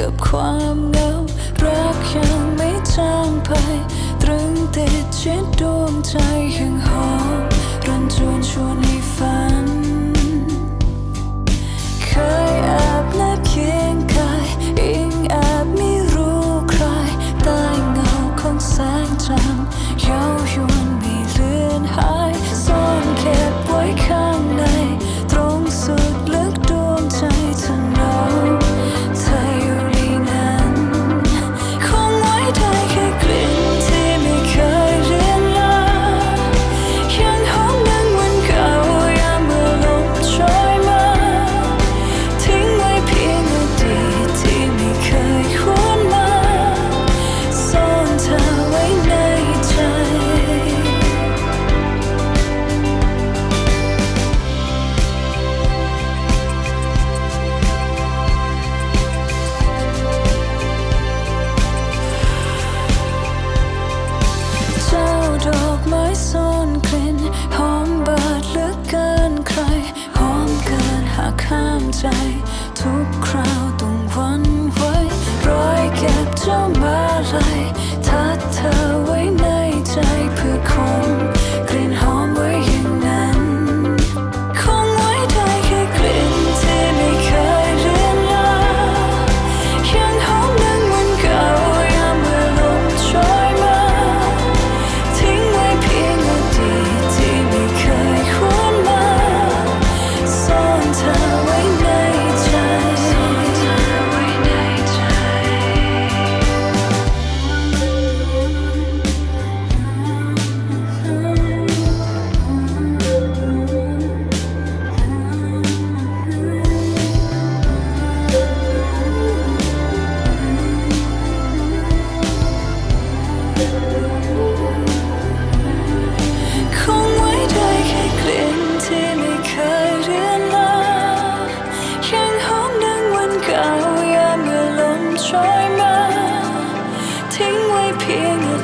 กับความเหงารักยังไม่จางไป ตรึงติดชิดดวงใจ 爱吗？听 người.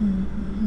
嗯